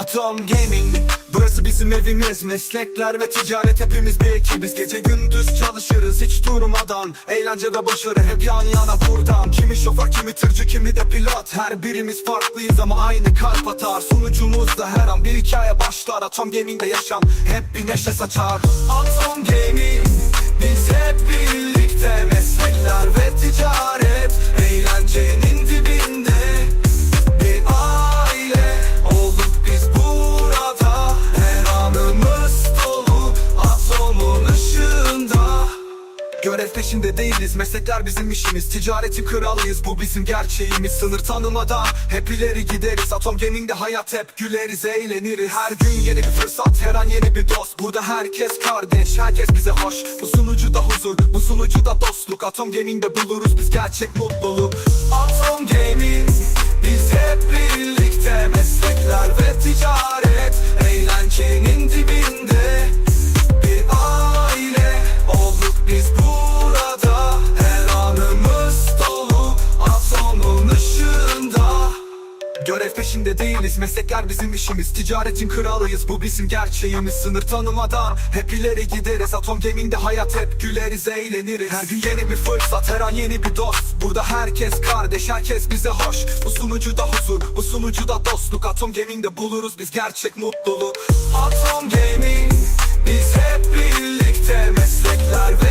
Atom Gaming. Burası bizim evimiz. Meslekler ve ticaret hepimiz bir ekibiz. Gece gündüz çalışırız hiç durmadan. Eğlence ve başarı hep yan yana buradan. Kimi şoför kimi tırcı kimi de pilot. Her birimiz farklıyız ama aynı kalp atar. Sunucumuzda her an bir hikaye başlar. Atom Gaming'de yaşam hep bir neşe saçar. Atom Gaming Biz hep birlikte Görev peşinde değiliz. Meslekler bizim işimiz. Ticaretin kralıyız. Bu bizim gerçeğimiz. Sınır tanımadan hep ileri gideriz. Atom Gaming'de hayat hep güleriz eğleniriz. Her gün yeni bir fırsat her an yeni bir dost. Burada herkes kardeş herkes bize hoş. Bu sunucuda huzur bu sunucuda dostluk. Atom Gaming'de buluruz biz gerçek mutluluk. Atom Görev peşinde değiliz meslekler bizim işimiz. Ticaretin kralıyız bu bizim gerçeğimiz. Sınır tanımadan hep ileri gideriz. Atom Gaming'de hayat hep güleriz eğleniriz. Her gün yeni bir fırsat her an yeni bir dost. Burada herkes kardeş herkes bize hoş. Bu sunucuda huzur bu sunucuda dostluk. Atom Gaming'de buluruz biz gerçek mutluluk. Atom Gaming biz hep birlikte. Meslekler ve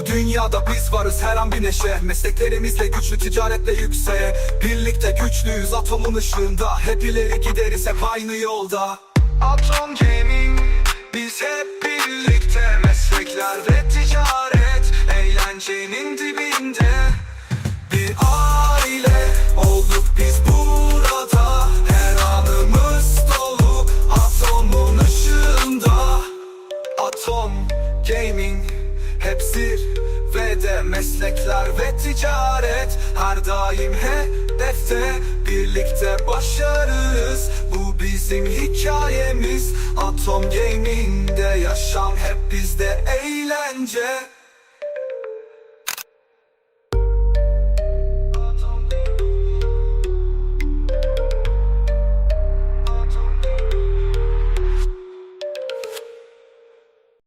Bu dünyada biz varız her an bir neşe. Mesleklerimizle güçlü ticaretle yükseğe. Birlikte güçlüyüz atomun ışığında. Hep ileri gideriz hep aynı yolda. Atom Gaming biz hep birlikte. Meslekler ve ticaret Eğlencenin dibinde. Bir aile olduk biz burada. Her anımız dolu atomun ışığında. Atom Gaming hep ve de meslekler ve ticaret. Her daim hedefte birlikte başarırız. Bu bizim hikayemiz. Atom Gaming'de yaşam hep bizde eğlence